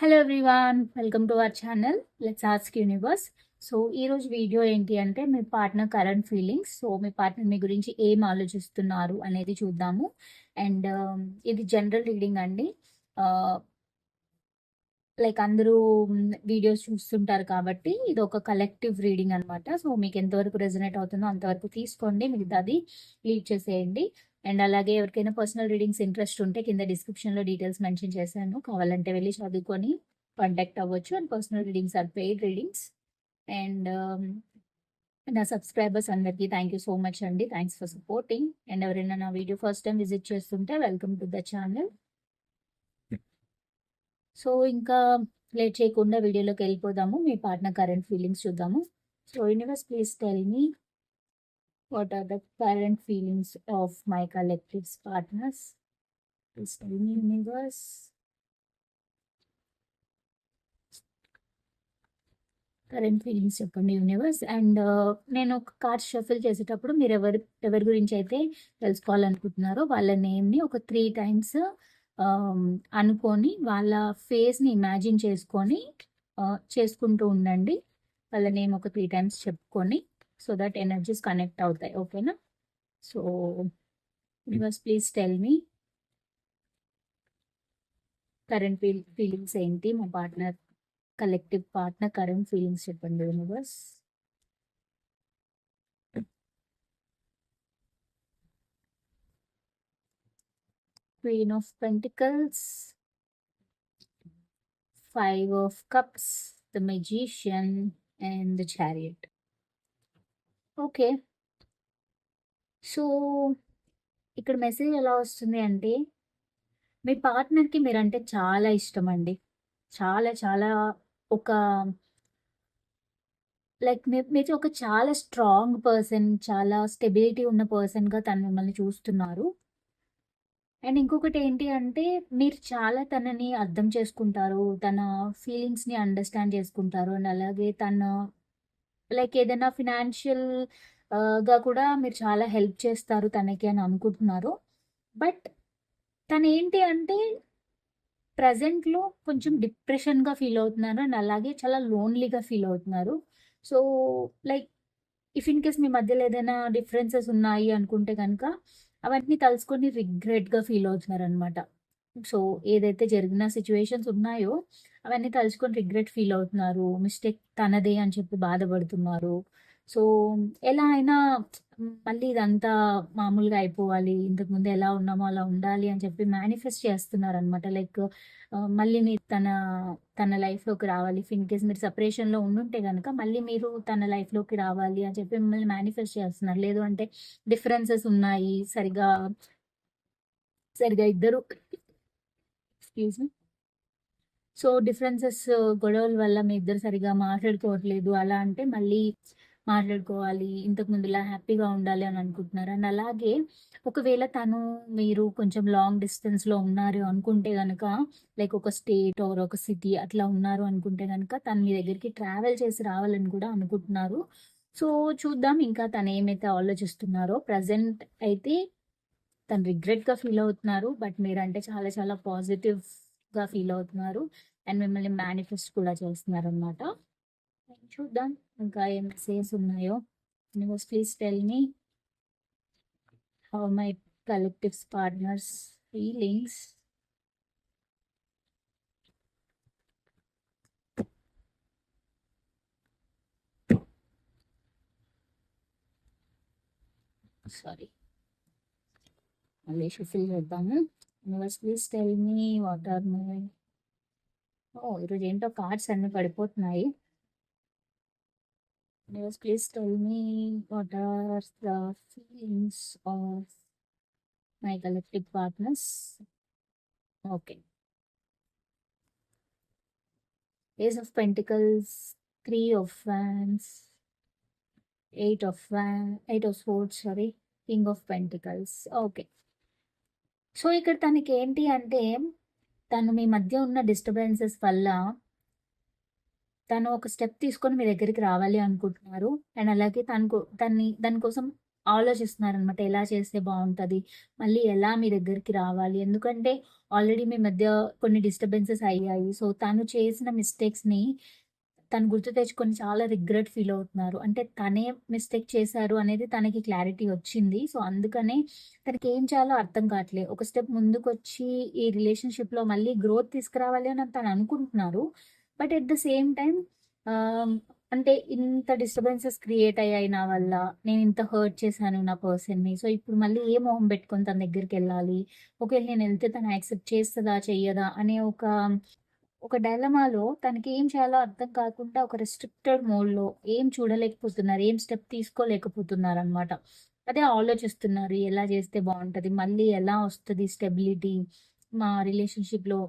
Hello everyone welcome to our channel let's ask universe so ఈరోజు video ఏంటి అంటే మీ పార్ట్నర్ కరెంట్ ఫీలింగ్స్ సో మీ పార్ట్నర్ మీ గురించి ఏం ఆలోచిస్తున్నారు అనేది చూద్దాము. అండ్ um, ఇది జనరల్ రీడింగ్ అండి. Uh, లైక్ అందరూ um, వీడియోస్ చూస్తుంటారు కాబట్టి ఇది ఒక కలెక్టివ్ రీడింగ్ అనమాట సో మీకు ఎంతవరకు రెజనేట్ అవుతుందో అంతవరకు తీసుకోండి. మిగతాది లీడ్ చేసేయండి. అండ్ అలాగే ఎవరికైనా పర్సనల్ రీడింగ్స్ ఇంట్రెస్ట్ ఉంటే కింద డిస్క్రిప్షన్లో డీటెయిల్స్ మెన్షన్ చేశాను. కావాలంటే వెళ్ళి చదువుకొని కాంటాక్ట్ అవ్వచ్చు. And personal readings are paid readings. And నా సబ్స్క్రైబర్స్ అందరికీ థ్యాంక్ యూ సో మచ్ అండి. Thanks for supporting. అండ్ ఎవరైనా నా వీడియో ఫస్ట్ టైం విజిట్ చేస్తుంటే welcome to the channel. So ఇంకా లేట్ చేయకుండా వీడియోలోకి వెళ్ళిపోదాము. మీ పార్ట్నర్ కరెంట్ ఫీలింగ్స్ చూద్దాము. So universe please tell me what are the current feelings of my collectives partners universe current feelings చెప్పండి యూనివర్స్ అండ్ నేను ఒక కార్డ్ షఫిల్ చేసేటప్పుడు మీరు ఎవరి ఎవరి గురించి అయితే తెలుసుకోవాలనుకుంటున్నారో వాళ్ళ నేమ్ని ఒక త్రీ టైమ్స్ um, అనుకొని వాళ్ళ ఫేస్ని ఇమాజిన్ చేసుకొని uh, చేసుకుంటూ ఉండండి. వాళ్ళ నేమ్ ఒక త్రీ టైమ్స్ చెప్పుకొని. సో దట్ ఎనర్జీస్ కనెక్ట్ అవుతాయి ఓకేనా so universe please tell me current feel feelings ఏంటి మా partner collective partner current feelings చెప్పండి universe Queen of Pentacles, Five of Cups, the Magician, and the Chariot. Okay. So ఇక్కడ message ఎలా వస్తుంది అంటే మీ పార్ట్నర్కి మీరంటే చాలా ఇష్టం అండి చాలా చాలా ఒక లైక్ మీరు ఒక చాలా స్ట్రాంగ్ పర్సన్ చాలా స్టెబిలిటీ ఉన్న పర్సన్గా తను మిమ్మల్ని చూస్తున్నారు. అండ్ ఇంకొకటి ఏంటి అంటే మీరు చాలా తనని అర్థం చేసుకుంటారు తన ఫీలింగ్స్ని అండర్స్టాండ్ చేసుకుంటారు. అండ్ అలాగే తన లైక్ ఏదైనా ఫినాన్షియల్గా కూడా మీరు చాలా హెల్ప్ చేస్తారు తనకి అని అనుకుంటున్నారు. బట్ తను ఏంటి అంటే ప్రజెంట్లో కొంచెం డిప్రెషన్గా ఫీల్ అవుతున్నారు అండ్ అలాగే చాలా లోన్లీగా ఫీల్ అవుతున్నారు. So like if in case మీ మధ్యలో ఏదైనా డిఫరెన్సెస్ ఉన్నాయి అనుకుంటే కనుక అవన్నీ తలుచుకొని రిగ్రెట్గా ఫీల్ అవుతున్నారు అనమాట సో ఏదైతే జరిగిన సిచ్యువేషన్స్ ఉన్నాయో అవన్నీ తలుచుకొని రిగ్రెట్ ఫీల్ అవుతున్నారు. మిస్టేక్ తనదే అని చెప్పి బాధపడుతున్నారు. సో ఎలా అయినా మళ్ళీ ఇదంతా మామూలుగా అయిపోవాలి. ఇంతకుముందు ఎలా ఉన్నామో అలా ఉండాలి అని చెప్పి మేనిఫెస్ట్ చేస్తున్నారు అనమాట లైక్ మళ్ళీ మీరు తన తన లైఫ్లోకి రావాలి. ఇన్ కేస్ మీరు సపరేషన్లో ఉండుంటే కనుక మళ్ళీ మీరు తన లైఫ్లోకి రావాలి అని చెప్పి మిమ్మల్ని మేనిఫెస్ట్ చేస్తున్నారు. లేదు అంటే డిఫరెన్సెస్ ఉన్నాయి. సరిగా సరిగా ఇద్దరు ఎక్స్క్యూజ్ మీ సో డిఫరెన్సెస్ గొడవల వల్ల మీ ఇద్దరు సరిగా మాట్లాడుకోవట్లేదు. అలా అంటే మళ్ళీ మాట్లాడుకోవాలి ఇంతకు ముందులా హ్యాపీగా ఉండాలి అని అనుకుంటున్నారు. అండ్ అలాగే ఒకవేళ తను మీరు కొంచెం లాంగ్ డిస్టెన్స్లో ఉన్నారు అనుకుంటే కనుక లైక్ ఒక స్టేట్ ఆర్ ఒక సిటీ అట్లా ఉన్నారు అనుకుంటే కనుక తను మీ దగ్గరికి ట్రావెల్ చేసి రావాలని కూడా అనుకుంటున్నారు. సో చూద్దాం ఇంకా తను ఏమైతే ఆలోచిస్తున్నారో ప్రజెంట్ అయితే తను రిగ్రెట్గా ఫీల్ అవుతున్నారు బట్ మీరంటే చాలా చాలా పాజిటివ్గా ఫీల్ అవుతున్నారు అండ్ మిమ్మల్ని మేనిఫెస్ట్ కూడా చేస్తున్నారు అనమాట చూద్దాం ఇంకా ఏం మెసేజెస్ ఉన్నాయో? Universe please tell me how my collectives partners feelings sorry మళ్ళీ షిఫిల్ చేద్దాము universe please tell me what are my ఓ ఈరోజు ఏంటో కార్డ్స్ అన్నీ పడిపోతున్నాయి Yes, please tell me what are the feelings of my collective partners. Okay. Ace of Pentacles, Three of Wands, Eight of Wands, Eight of Swords, sorry, King of Pentacles. Okay So ఇక్కడ తనకి ఏంటి అంటే తను మీ మధ్య ఉన్న disturbances వల్ల తను ఒక స్టెప్ తీసుకొని మీ దగ్గరికి రావాలి అనుకుంటున్నారు అండ్ అలాగే తనకు దాన్ని దానికోసం ఆలోచిస్తున్నారనమాట. ఎలా చేస్తే బాగుంటుంది మళ్ళీ ఎలా మీ దగ్గరికి రావాలి? ఎందుకంటే ఆల్రెడీ మీ మధ్య కొన్ని డిస్టర్బెన్సెస్ అయ్యాయి. సో, తను చేసిన మిస్టేక్స్‌ని తను గుర్తు తెచ్చుకొని చాలా రిగ్రెట్ ఫీల్ అవుతున్నారు. అంటే తనే మిస్టేక్ చేశారు అనేది తనకి క్లారిటీ వచ్చింది. సో, అందుకనే తనకేం చేయాలో అర్థం కావట్లే. ఒక స్టెప్ ముందుకొచ్చి ఈ రిలేషన్‌షిప్‌లో మళ్ళీ గ్రోత్ తీసుకురావాలి అని తను అనుకుంటున్నారు. But at the same time అంటే ఇంత డిస్టర్బెన్సెస్ క్రియేట్ అయ్యాయి నా వల్ల. నేను ఇంత హర్ట్ చేశాను నా పర్సన్‌ని. సో, ఇప్పుడు మళ్ళీ ఏ మొహం పెట్టుకొని తన దగ్గరికి వెళ్ళాలి ఒకవేళ నేను వెళ్తే తను యాక్సెప్ట్ చేస్తుందా చెయ్యదా? అనే ఒక ఒక డైలమాలో తనకి ఏం చేయాలో అర్థం కాకుండా ఒక రెస్ట్రిక్టెడ్ మోడ్‌లో ఏం చూడలేకపోతున్నారు. ఏం స్టెప్ తీసుకోలేకపోతున్నారు అనమాట అదే ఆలోచిస్తున్నారు. ఎలా చేస్తే బాగుంటుంది మళ్ళీ ఎలా వస్తుంది స్టెబిలిటీ మా రిలేషన్‌షిప్‌లో?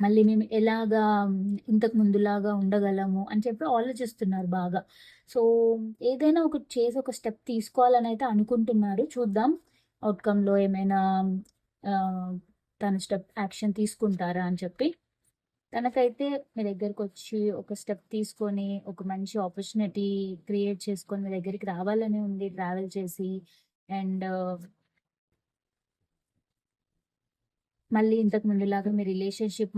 మళ్ళీ మేము ఎలాగా ఇంతకు ముందులాగా ఉండగలము అని చెప్పి ఆలోచిస్తున్నారు బాగా. సో, ఏదైనా ఒకటి చేసి ఒక స్టెప్ తీసుకోవాలని అయితే అనుకుంటున్నారు. చూద్దాం అవుట్కంలో ఏమైనా తన స్టెప్ యాక్షన్ తీసుకుంటారా అని చెప్పి. తనకైతే మీ దగ్గరకొచ్చి ఒక స్టెప్ తీసుకొని, ఒక మంచి ఆపర్చునిటీ క్రియేట్ చేసుకొని మీ దగ్గరికి రావాలని ఉంది ట్రావెల్ చేసి. అండ్ uh, మళ్ళీ ఇంతకు ముందులాగా మీ రిలేషన్‌షిప్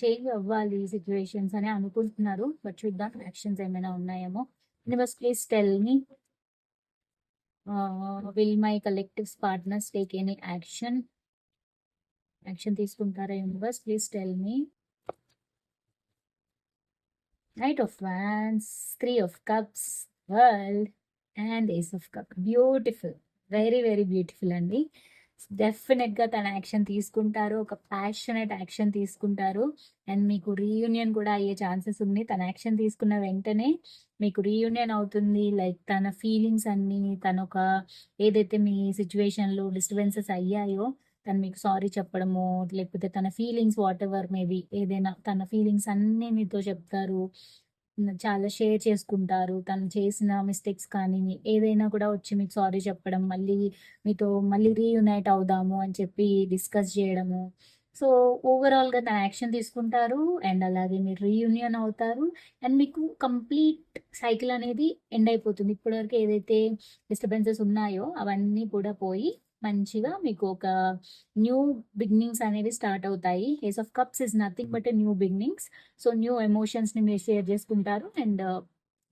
చేంజ్ అవ్వాలి సిచ్యువేషన్స్ అని అనుకుంటున్నారు. బట్ చూద్దాం యాక్షన్స్ ఏమైనా ఉన్నాయేమో. Universe please tell me will my collectives partners take any action? Action తీసుకుంటారా universe? Please tell me. Knight of wands three of cups, world and ace of cup. Beautiful. Very, very beautiful అండి. డెఫినెట్గా తన action తీసుకుంటారు. ఒక passionate action తీసుకుంటారు. And మీకు reunion కూడా అయ్యే ఛాన్సెస్ ఉంది. తన యాక్షన్ తీసుకున్న వెంటనే మీకు రీయూనియన్ అవుతుంది. లైక్ తన ఫీలింగ్స్ అన్నీ తన ఒక ఏదైతే మీ సిచ్యువేషన్లో డిస్టర్బెన్సెస్ అయ్యాయో తను మీకు సారీ చెప్పడము లేకపోతే తన ఫీలింగ్స్ వాటెవర్ మేబీ ఏదైనా తన ఫీలింగ్స్ అన్నీ మీతో చెప్తారు. చాలా షేర్ చేసుకుంటారు. తను చేసిన మిస్టేక్స్ కానీ, ఏదైనా కూడా వచ్చి మీకు సారీ చెప్పడం, మళ్ళీ మీతో మళ్ళీ రీయునైట్ అవుదాము అని చెప్పి డిస్కస్ చేయడము. సో, ఓవరాల్‌గా తన యాక్షన్ తీసుకుంటారు. అండ్ అలాగే మీరు రీయూనియన్ అవుతారు. అండ్ మీకు కంప్లీట్ సైకిల్ అనేది ఎండ్ అయిపోతుంది. ఇప్పటివరకు ఏదైతే డిస్టర్బెన్సెస్ ఉన్నాయో అవన్నీ కూడా పోయి మంచిగా మీకు ఒక న్యూ బిగినింగ్స్ అనేవి స్టార్ట్ అవుతాయి. Ace of cups is nothing but new beginnings. So, new ఎమోషన్స్‌ని మీరు షేర్ చేసుకుంటారు. అండ్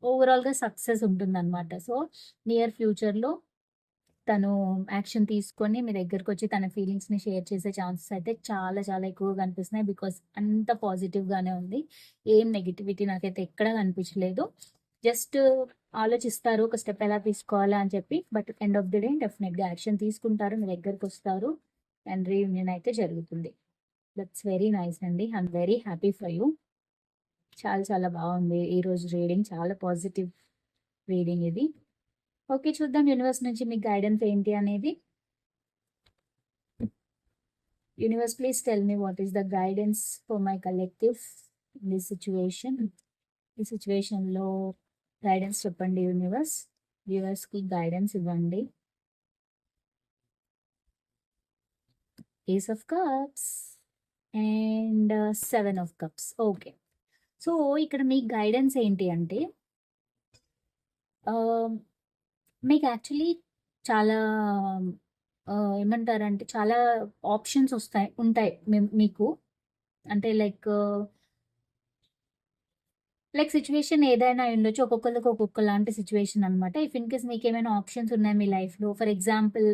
ఓవరాల్‌గా సక్సెస్ ఉంటుందన్నమాట సో, నియర్ ఫ్యూచర్‌లో తను యాక్షన్ తీసుకొని మీ దగ్గరకొచ్చి తన ఫీలింగ్స్‌ని షేర్ చేసే ఛాన్సెస్ అయితే చాలా చాలా ఎక్కువగా కనిపిస్తున్నాయి. బికాస్ అంత పాజిటివ్‌గానే ఉంది. ఏం నెగటివిటీ నాకైతే ఎక్కడా కనిపించలేదు. జస్ట్ ఆలోచిస్తారు ఒక స్టెప్ ఎలా తీసుకోవాలా అని చెప్పి. But end of the day డెఫినెట్గా యాక్షన్ తీసుకుంటారు. మీ దగ్గరకొస్తారు. అండ్ రీయూనియన్ అయితే జరుగుతుంది. దట్స్ వెరీ నైస్ అండి. I'm very happy for you. చాలా చాలా బాగుంది. ఈరోజు రీడింగ్ చాలా పాజిటివ్ రీడింగ్ ఇది. ఓకే. చూద్దాం యూనివర్స్ నుంచి మీకు గైడెన్స్ ఏంటి అనేది. Universe please tell me what is the guidance for my collective in this situation ఈ సిచ్యువేషన్లో గైడెన్స్ చెప్పండి యూనివర్స్. వ్యూవర్స్‌కి గైడెన్స్ ఇవ్వండి. Ace of cups and seven of cups. Okay. So, ఇక్కడ మీ గైడెన్స్ ఏంటి అంటే um, మీకు యాక్చువల్లీ చాలా uh, ఏమంటారంటే చాలా ఆప్షన్స్ వస్తాయి ఉంటాయి మేం మీకు. అంటే లైక్ uh, లైక్ సిచ్యువేషన్ ఏదైనా ఉండొచ్చు ఒక్కొక్కరికి ఒక్కొక్క లాంటి సిచ్యువేషన్ అనమాట. ఇఫ్ ఇన్ కేస్ ఏమైనా ఆప్షన్స్ ఉన్నాయి మీ లైఫ్‌లో ఫర్ ఎగ్జాంపుల్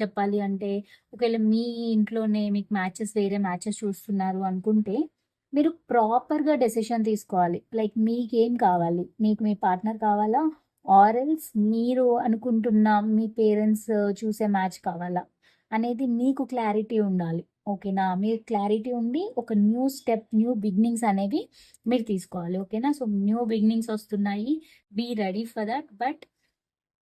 చెప్పాలి అంటే ఒకవేళ మీ ఇంట్లోనే మీకు మ్యాచెస్ వేరే మ్యాచెస్ చూస్తున్నారు అనుకుంటే, మీరు ప్రాపర్‌గా డెసిషన్ తీసుకోవాలి. లైక్ మీకేం కావాలి? మీకు మీ పార్ట్నర్ కావాలా? ఆర్ ఎల్స్ మీరు అనుకుంటున్న మీ పేరెంట్స్ చూసే మ్యాచ్ కావాలా? అనేది మీకు క్లారిటీ ఉండాలి. ఓకేనా? మీరు క్లారిటీ ఉండి ఒక న్యూ స్టెప్, న్యూ బిగినింగ్స్ అనేవి మీరు తీసుకోవాలి. ఓకేనా? సో, న్యూ బిగినింగ్స్ వస్తున్నాయి. Be ready for that. But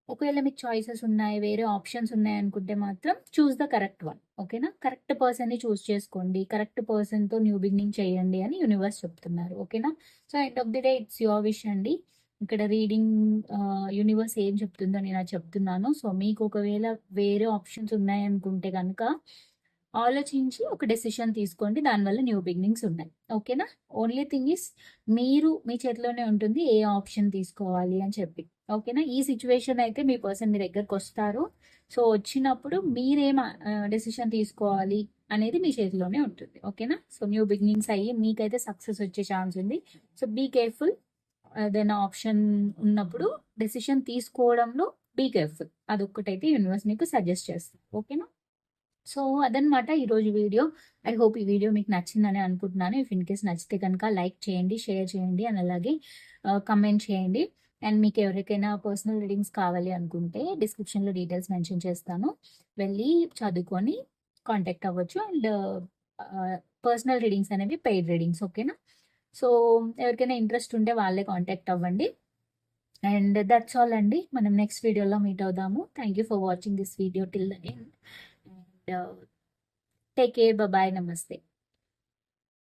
ఒకవేళ మీకు చాయిసెస్ ఉన్నాయి, వేరే ఆప్షన్స్ ఉన్నాయి అనుకుంటే మాత్రం చూస్ ద కరెక్ట్ వన్. ఓకేనా? కరెక్ట్ పర్సన్‌ని చూస్ చేసుకోండి. కరెక్ట్ పర్సన్‌తో న్యూ బిగినింగ్ చేయండి అని యూనివర్స్ చెప్తున్నారు. ఓకేనా? So, end of the day it's your wish అండి. ఇక్కడ రీడింగ్ యూనివర్స్ ఏం చెప్తుందో నేను చెప్తున్నాను. సో, మీకు ఒకవేళ వేరే ఆప్షన్స్ ఉన్నాయనుకుంటే కనుక ఆలోచించి ఒక డెసిషన్ తీసుకోండి. దానివల్ల న్యూ బిగినింగ్స్ ఉన్నాయి. ఓకేనా? ఓన్లీ థింగ్ ఇస్ మీరు మీ చేతిలోనే ఉంటుంది. ఏ ఆప్షన్ తీసుకోవాలి అని చెప్పి. ఓకేనా? ఈ సిచ్యువేషన్ అయితే మీ పర్సన్ మీ దగ్గరకు వస్తారు. సో వచ్చినప్పుడు మీరేం డెసిషన్ తీసుకోవాలి అనేది మీ చేతిలోనే ఉంటుంది. ఓకేనా? సో న్యూ బిగినింగ్స్ అయ్యి మీకైతే సక్సెస్ వచ్చే ఛాన్స్ ఉంది. సో బీ కేర్ఫుల్ ఏదైనా ఆప్షన్ ఉన్నప్పుడు డెసిషన్ తీసుకోవడంలో బీ కేర్ఫుల్ అదొక్కటైతే యూనివర్స్ మీకు సజెస్ట్ చేస్తాను ఓకేనా? సో అదనమాట ఈరోజు వీడియో. ఐ హోప్ ఈ వీడియో మీకు నచ్చిందని అనుకుంటున్నాను. ఇఫ్ ఇన్ కేస్ నచ్చితే కనుక లైక్ చేయండి షేర్ చేయండి అండ్ అలాగే కమెంట్ చేయండి. అండ్ మీకు ఎవరికైనా పర్సనల్ రీడింగ్స్ కావాలి అనుకుంటే డిస్క్రిప్షన్లో డీటెయిల్స్ మెన్షన్ చేస్తాను. వెళ్ళి చదువుకొని కాంటాక్ట్ అవ్వచ్చు. అండ్ పర్సనల్ రీడింగ్స్ అనేవి పెయిడ్ రీడింగ్స్ ఓకేనా? సో ఎవరికైనా ఇంట్రెస్ట్ ఉంటే వాళ్ళే కాంటాక్ట్ అవ్వండి. అండ్ దట్స్ ఆల్ అండి. మనం నెక్స్ట్ వీడియోలో మీట్ అవుదాము. Thank you for watching this video. Till the end. Take care bye నమస్తే